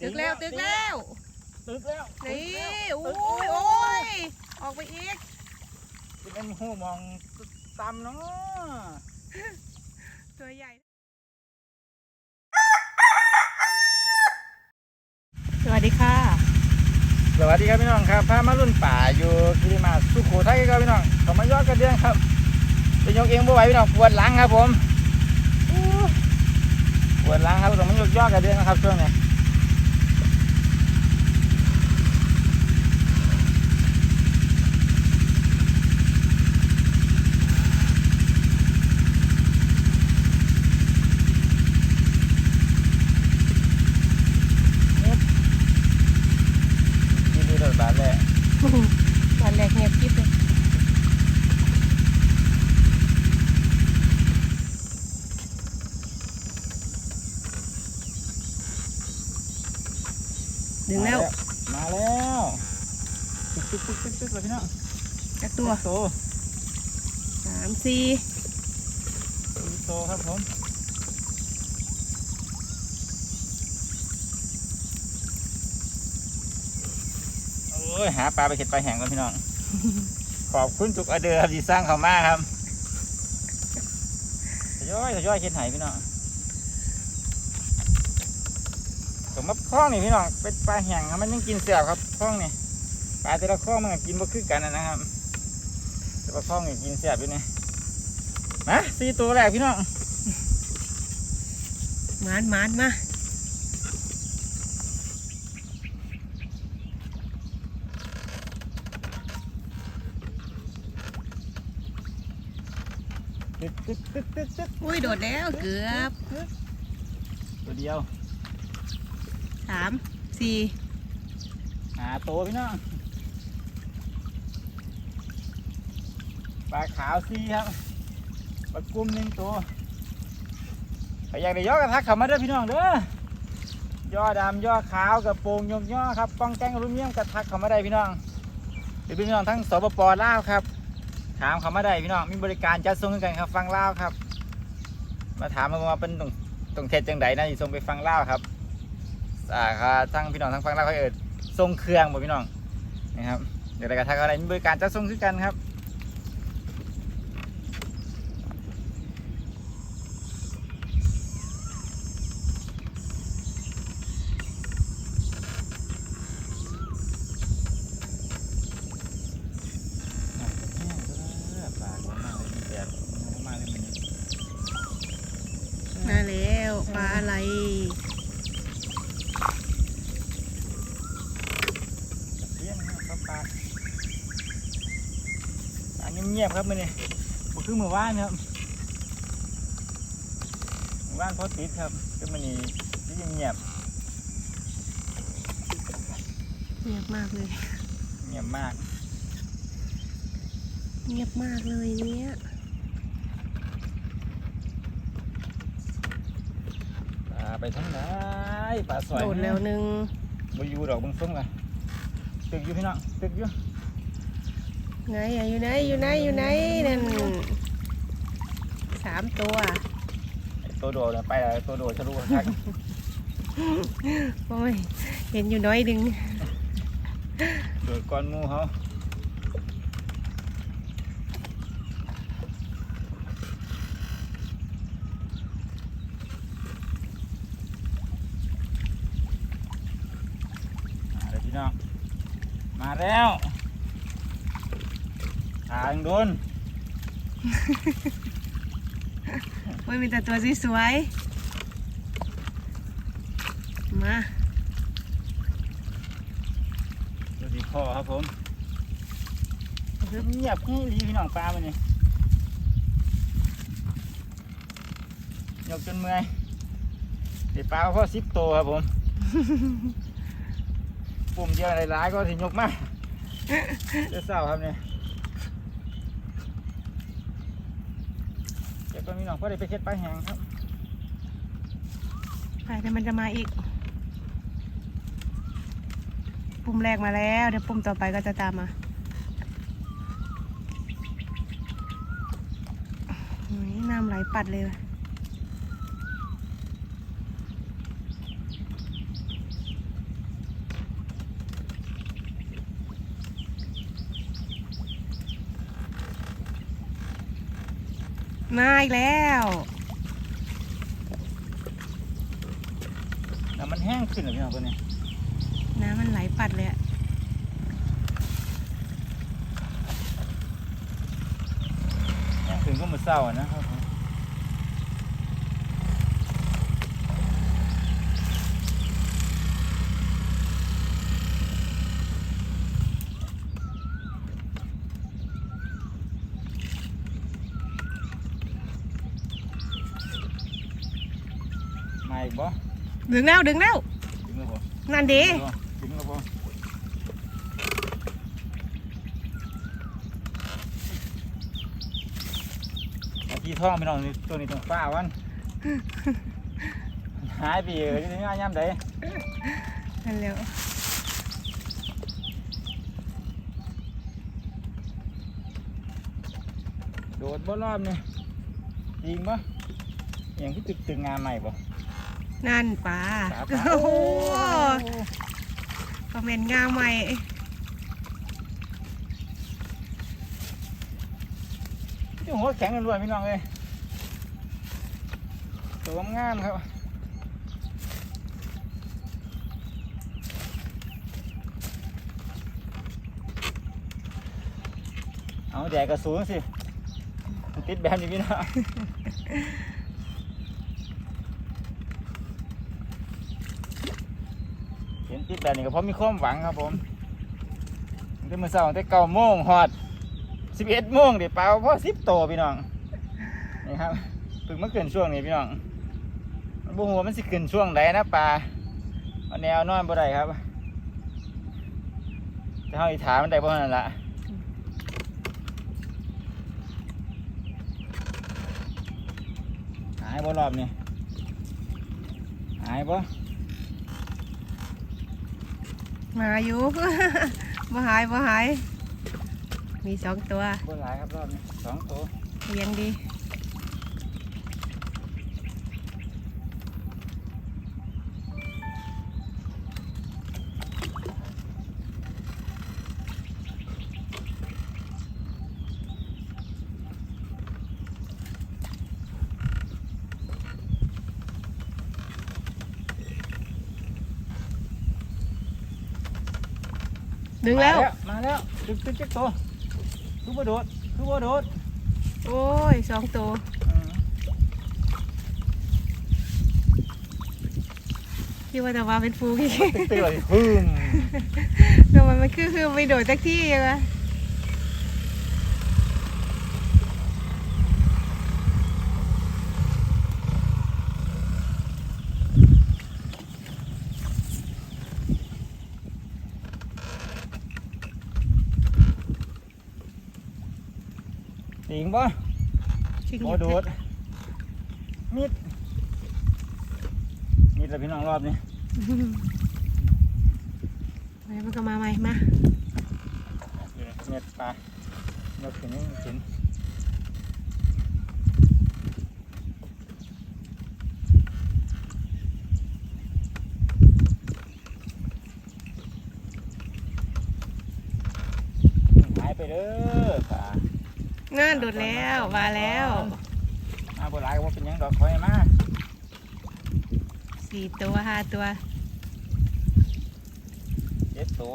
ตึกแล้วตึกแล้วตึกแล้วนี่โอ้ยโอ้ยออกไปอีกเป็นหูมองต่ำเนาะตัวใหญ่ สวัสดีค่ะ สวัสดีครับพี่น้องครับพามารุ่นป่าอยู่กิริมาสุโขทัยครับพี่น้องเขามายอดกระเดื่องครับเป็นยกเองบ่ไหวพี่น้องปวดหลังครับผมอู้ปวดหลังครับต้องมายกยอดกระเดื่องนะครับช่วงนี้นี่คือรถบาสแหละ วันแรกเงียบกิ๊บเลยดึงแล้ว มาแล้วตึกตึกตึกตึกตึกเลยพี่น้อง จัก ตัวโตสามสี่โตครับผมโอ้ยหาปลาไปเข็ดปลาแห้งก่อนพี่น้อง ขอบคุณทุกออเดอร์ครับที่สร้างเขามาครับทยอยทยอยเข็ดไหพี่น้องสมมติคล้องนี่พี่น้องเป็นปลาแห้งครับมันยังกินเสียบครับคล้องนี่ปลาแต่ละคล้องมันก็กินบ่คือกันนะนะครับ แต่ว่าคล้องนี่กินเสียบอยู่นี่มาสี่ตัวแรกพี่น้องหมานหมานมาตึ๊ดตึ๊ดตึ๊ดตึ๊ดตึ๊ดอุ้ยโดดแล้วเกือบตัวเดียวสามสี่หาตัวพี่น้อง ปลาขาวซีครับปลากุ้มหนึ่งตัวใครอยากได้ย่อกระทักเข้ามาเด้อพี่น้องเด้อย่อดำย่อขาวกระโปรงยกย่อครับป้องแกงอลูมิเนียมกระทักเข้ามาได้พี่น้องหรือพี่น้องทั้งสปปลาวครับ ถามเขามาได้พี่น้องมีบริการจัดส่งกันครับฟังลาวครับ มาถามมาว่าเป็นตรงตรงเทศจังไดนะที่ส่งไปฟังลาวครับอ่าค่ะทั้งพี่น้องทั้งฟังลาวเขาเอิดส่งเครื่องบ่พี่น้องนะครับเดี๋ยวอะไรกระทักอะไรมีบริการจัดส่งคือกันครับปากมากเลยแดดมากเลยมัน มาแล้วปลาอะไร เลี้ยงครับ ปลาปลาเงียบๆครับมันนี่บ่คือเมื่อวานครับเมื่อวานเพอติดครับคือมันนี่ที่เงียบเงียบมากเลย เงียบมาก เงียบมากเลยเนี่ยปลาไปทั้งไหนปลาสวยโดดแล้วหนึ่งบ่อยู่ดอกบางส้มกัน ตึกอยู่พี่น้องตึกอยู่ไหนอะอยู่ไหนอยู่ไหนอยู่ไหนนั่นสามตัวไอ้ตัวโดดน่ะไปแล้วตัวโดดทะลุทักโอ้ยเห็นอยู่น้อยดึงโดดก้อนหมูเขามาเลยพี่น้องมา แล้วทางโดนโอ้ยมีแต่ตัวสวยๆมาดูสีคอครับผมเงียบขี้ดีพี่น้องปลามันนี่ยกจนเมื่อยเดี๋ยวปลาพ่อสิบโตวครับผมปุ่มเดียวหลายๆก็ถึงยกมาเจะเศร้าครับเนี่ยเดี๋ยวก็มีน้องพ่อได้ไปเช็ดปลาแห้งครับไปแต่มันจะมาอีก ปุ่มแรกมาแล้ว เดี๋ยวปุ่มต่อไปก็จะตามมาน้ำไหลปัดเลย มาอีกแล้วน้ำมันแห้งขึ้นเหรอพี่น้องตัวนี้น้ำมันไหลปัดเลยอะแห้งขึ้นก็มือเศร้าอะนะครับผม อีกบ่ดึงแล้วดึงแล้วถึงแล้วบ่นั่นดีถึงแล้วบ่นาทีท่องพี่น้องนี่ตัวนี้ต้องฟ้าวันหายไปเลยนี่ย่ำใดนั่นเร็วโดดบ่รอบนี่ยิงบ่อย่างที่ตึกตึงงานใหม่บ่ นั่นปลาปลาปลาโอ้โหคอมเมนต์งามใหม่ที่หัวแข็งกันรวยพี่น้องเลยตัวงามๆครับเอาแดกกระสูงสิมันติดแบบนี้พี่น้อง เห็นติดนี้ก็เพราะมีความหวังครับผมตั้งแต่เมื่อเช้าตั้งแต่เก้าโมงหอดสิบเอ็ดโมงเดี๋ยวเปล่าเพราะสิบโตพี่น้องนี่ครับเพิ่งมาเกินช่วงนี้พี่น้องมันบ่หัวมันสิเกินช่วงใดนะปลาแนวนอนบ่ได้ครับแต่เฮาอีถามันได้บ่นั่นละหายบ่รอบนี่หายบ่ มาอยู่บ่หายบ่หาย มีสองตัวบ่หลายครับรอบนี้สองตัวเลี้ยงดี ดึงแล้ว มาแล้วตึกตึกตึกตัวคือบ่โดดคือบ่โดดโอ้ยสองตัวอืมคิดว่าจะมาเป็นฟูกี่ตึกตึกเลยฮึมทำไมมันคือคือไม่โดดสักที่วะ สิงบ่ชิงบ่โดดมิดมิดแล้วพี่น้องรอบนี้มามันก็มาใหม่มาเม็ดปลาเม็ดถึงนี่ถึงหายไปเด้อปลา งานโดดแล้วมาแล้วมาบ่หลายก็บ่เป็นหยังดอกคอยมาสี่ตัวห้าตัวเจ็ดตัว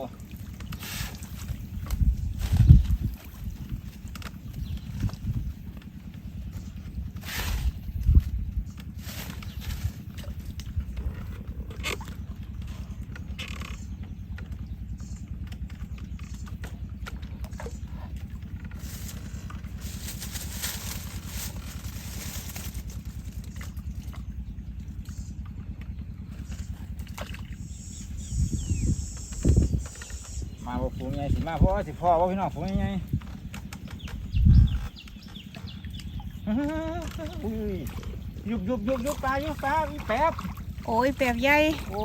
มาฝูงใหญ่สิมาเพราะว่าสิพ่อว่าพี่น้องฝูงใหญ่อุ้ยยุบยุบยุบยุบปลายุบปลาอีแป๊บโอ้ยแปบใหญ่โอ้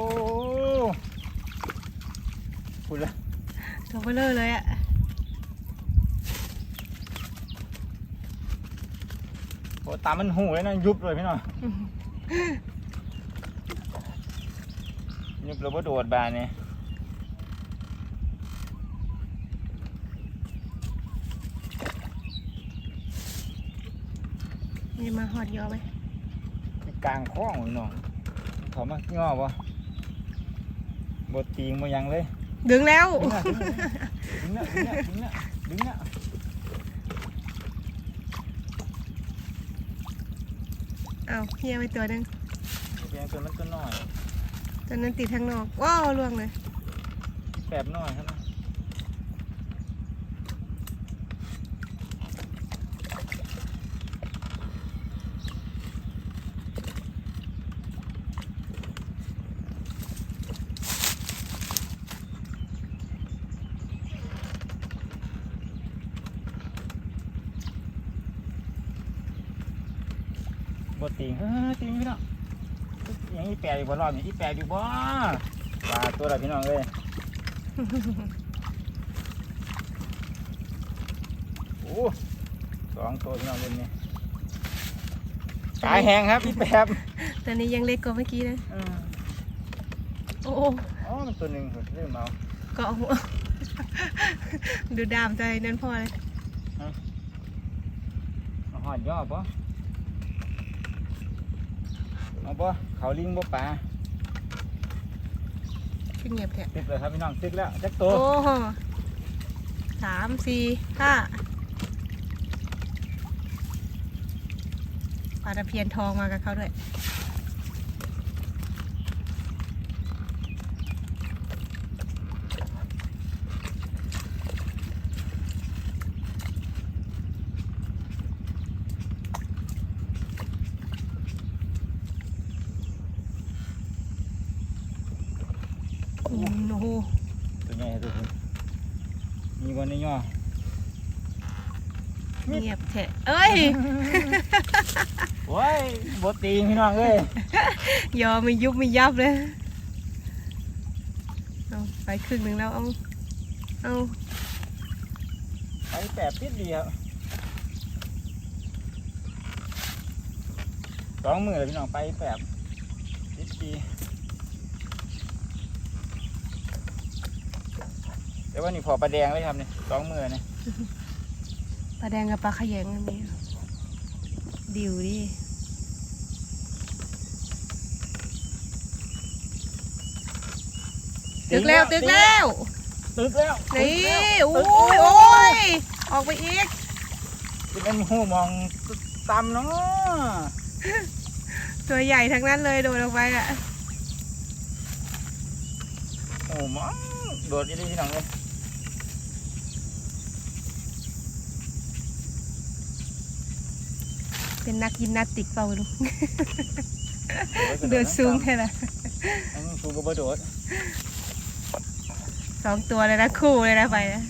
คุณละตัวเบลอเลยอะโอ้ตามันหูเลยนะยุบเลยพี่น้องยุบแล้วบ่โดดบานนี่ นี่มาหอดยอไหมที่กลางคลองพี่น้องเขามาย่อบ่บดตีงบ่หยังเลยดึงแล้วดึงละดึงละดึงละดึงละดึงละเอาเฮียไปตัวหนึงเพียงตัวนั้นตัวน้อยตัวนั้นติดทางนอกว้าวล่วงเลยแปบน้อยครับนะ บด ตีงเฮ้ยตีงพี่น้องยังอีแปดอยู่บ่รอบนี้อีแปดอยู่บ่ปลาตัวละพี่น้องเอ้ยโอ้สองตัวพี่น้องเล่นนี่กายแหงครับพี่แปบตัวนี้ยังเล็กกว่าเมื่อกี้นะเออโอ้อ๋อมันตัวหนึ่งผมลืมเอาเกาะหัวดูดามใจนั่นพอเลยเอาหอดย่อปะ เอาปะเขาลิงบ่ปลาขึ้นเงียบแท้ตึกเลยครับพี่น้องตึกแล้วจักตัวโอ้โหสามสี่ห้าปลาตะเพียนทองมากับเขาด้วย อืม โอ้โหตัวใหญ่ตัวคุณมีวันนี้ย่อเงียบแท้เอ้ยโอ้ยบดตีงพี่น้องเอ้ยยอมไม่ยุบไม่ยับเลยเอาไปครึ่งหนึ่งแล้วเอาเอาไปแปบปิดเดียวสองมือเลยพี่น้องไปแปบปิดดี แต่ว่านี่พอปลาแดงเลยครับเนี่ยสองมือเนี่ยปลาแดงกับปลาขยงอันนี้ดิวดิตึกแล้วตึกแล้วตึกแล้วนี่ตึโอ้กแล้วยโอ้ยออกไปอีกเป็นหูมองต่ำเนาะตัวใหญ่ทั้งนั้นเลยโดดลงไปอะโอ้มองโดดอยี่ดีพี่น้องเลย เป็นนักยิมนาสติกเปล่าไม่รู้เดือดสูงแค่ละอันนี้สูงก็บ่โดดสองตัวเลยนะคู่เลยนะไปนะ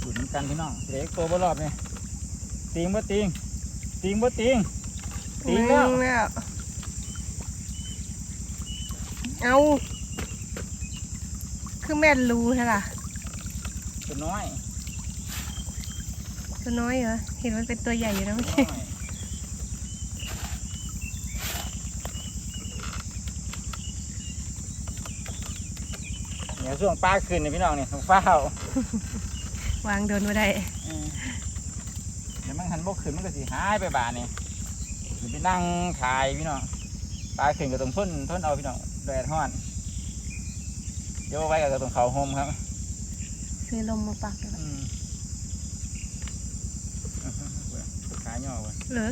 อยู่เหมือนกันพี่น้องเด็กตัวบ่รอบเนี่ยติงบ่ติงติงบ่ติงตีแล้วงแล้ว เอา คือแม่นรูใช่ล่ะ ตัวน้อยตัวน้อยเหรอ เห็นมันเป็นตัวใหญ่อยู่นะเมื่อน้กี้อยเนี่ยช่วงปลาขึ้นเนี่ยพี่น้องเนี่ยฟ้าววางโดนมาได้ อืมเดี๋ยวมันหันบกขึ้นมันก็สิหายไปบาดนี่หรือไปนั่งถ่ายพี่น้องปลาขึ้นก็ต้องทนทนเอาพี่น้อง แดดฮ้อนเดี๋ยวเอาไว้ก็ต้องเขาโฮมครับซื้อลมมาปักเลยอืมอื้อหือเว้ยขาย่อเว้ยเหรอ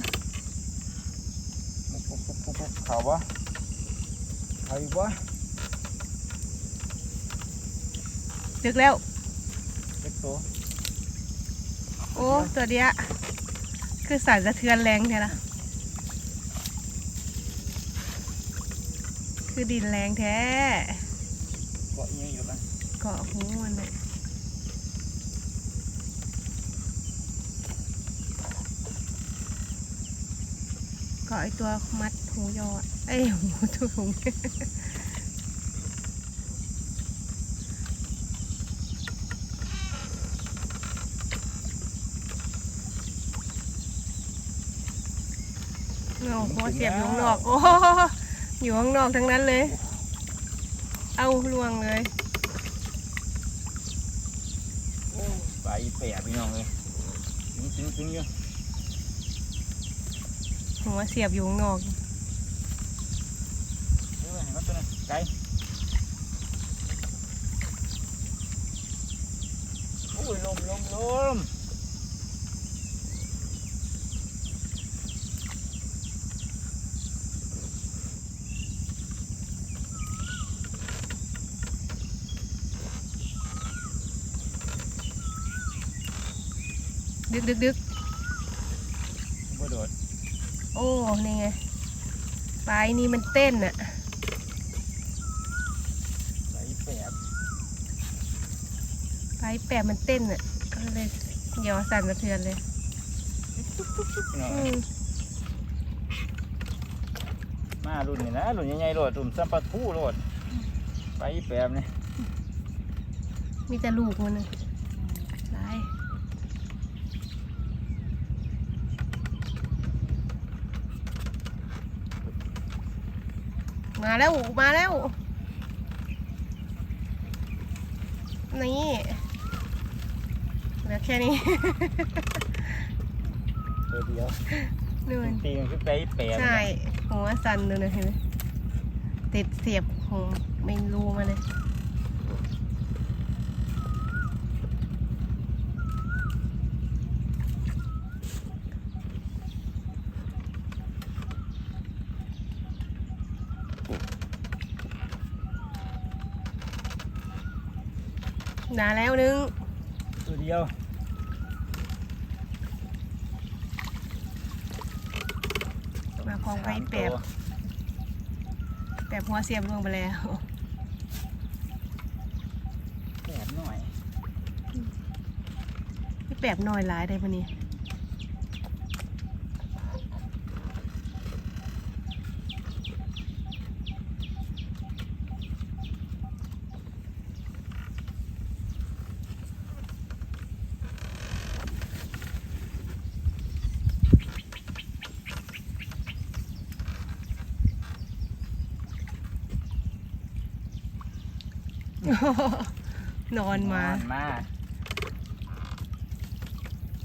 ปุ๊บปุ๊บปุ๊บปุ๊บปุ๊บเขาบ่เขาอีกบ่ดึกแล้วเล็กตัวโอ้ตัวเดียวคือสั่นสะเทือนแรงแท้ละ คือดินแรงแท้ เกาะยังอยู่บ้างเกาะหูมันเลยเกาะไอตัวมัดหูยอเอ้ยหูถุงเอาหัวเสียบอยู่ข้างนอกโอ้ อยู่ข้างนอกทั้งนั้นเลย เอาลวงเลยไปแปะพี่น้องเลยถึงถึงถึงอยู่หัวเสียบอยู่ข้างนอกเออเห็นไหมตัวนั้นไกลโอ้ยลมลมลม ดึกดึกดึกบ่โดดโอ้ นี่ไงปลายนี่มันเต้นอะไปแปะปลายแปะมันเต้นอะก็เลยยอสั่นสะเทือนเลยพี่น้องอืมมารุ่นนี่นะรุ่นใหญ่ๆโลดรุ่นสัมปะทูโลดไปแปะนี่มีแต่ลูกมันเลยลาย มาแล้วมาแล้ว นี่เหลือแค่นี้ตัวเดียวนู่นตีมันคือไปแปะใช่หัวสั่นดูนะเห็นไหมติดเสียบหงไม่รู้มาเลย นาแล้วนึงตัวเดียวมาพร้องไปแปบแปบหัวเสียบลงไปแล้วแปะหน่อยไม่แปบน้อยหลายได้ปะนี่ นอนมานมา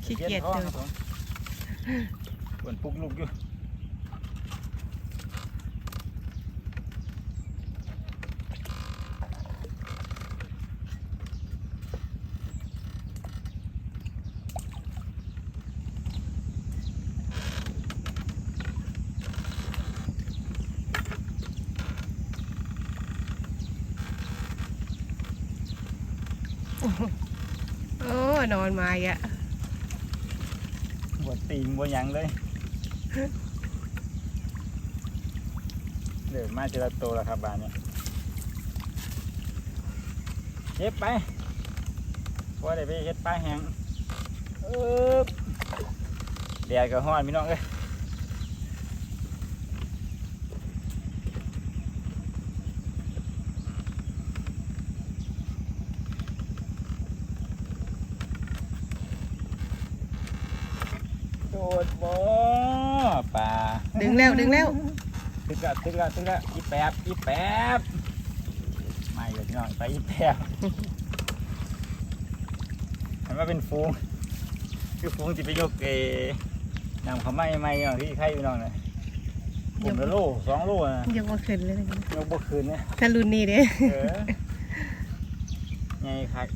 ขี้เกียจท้องเดินครับผมปวนปลุกลูกอยู่ โอ้นอนมาอีกอะบวตีงบวยังเลยเดินมาเจอละตัวแล้วครับบานเนี้เก็บไปพอได้ไปเฮ็ดปลาแห้งเออแดดก็ฮ้อนพี่น้องเอ้ย ดดบ่ปลาดึงแล้วดึงแล้วตึกละตึกละตึกละอีแปบอีแปบมาอยู่พี่น้องไปอีแปบเห็นว่าเป็นฟูงคือฟูงจะไปยกเอนำเขาไม่ไม่อย่างที่ใครพี่น้องเลยผมละโลสองโลนะยังมาขึ้นเลยนะยกบ่คืนเนี่ยถ้ารุ่นนี้เด้เออไงครับ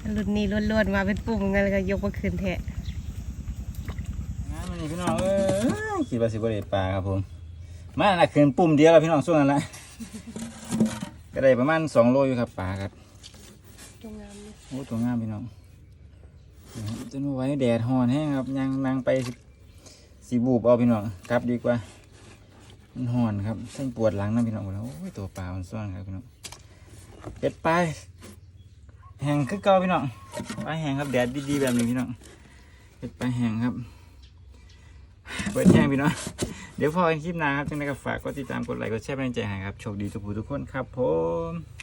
ถ้ารุ่นนี้ล้วนๆมาเป็นปุ่มกันแล้วก็ยกมาขึ้นแทะงานมันนี่ พี่น้องเออคิดว่าสิบริปลาครับผมมาน่ะคืนปุ่มเดียวแล้วพี่น้องช่วงนั้นละก็ได้ประมาณสองโลอยู่ครับปลาครับตรงงามเลยโอ้ตัวงามพี่น้องนะครับจนว่าไว้แดดหอนแห้งครับยังนางไปสิสีบูบเอาพี่น้องกลับดีกว่ามันหอนครับเส้นปวดหลังนะพี่น้องโอ้ยตัวปลามันซ่อนครับพี่น้องเก็ดไปแห้งคือเก่าพี่น้องปลาแห้งครับแดดดีๆแบบนี้พี่น้องเก็ดไปแห้งครับ เปิดแห้งพี่น้องเดี๋ยวพอกันคลิปหน้าครับจังไดก็ฝากกดติดตามกดไลค์กดแชร์เป็นกำลังใจให้ครับโชคดีทุกผู้ทุกคนครับผม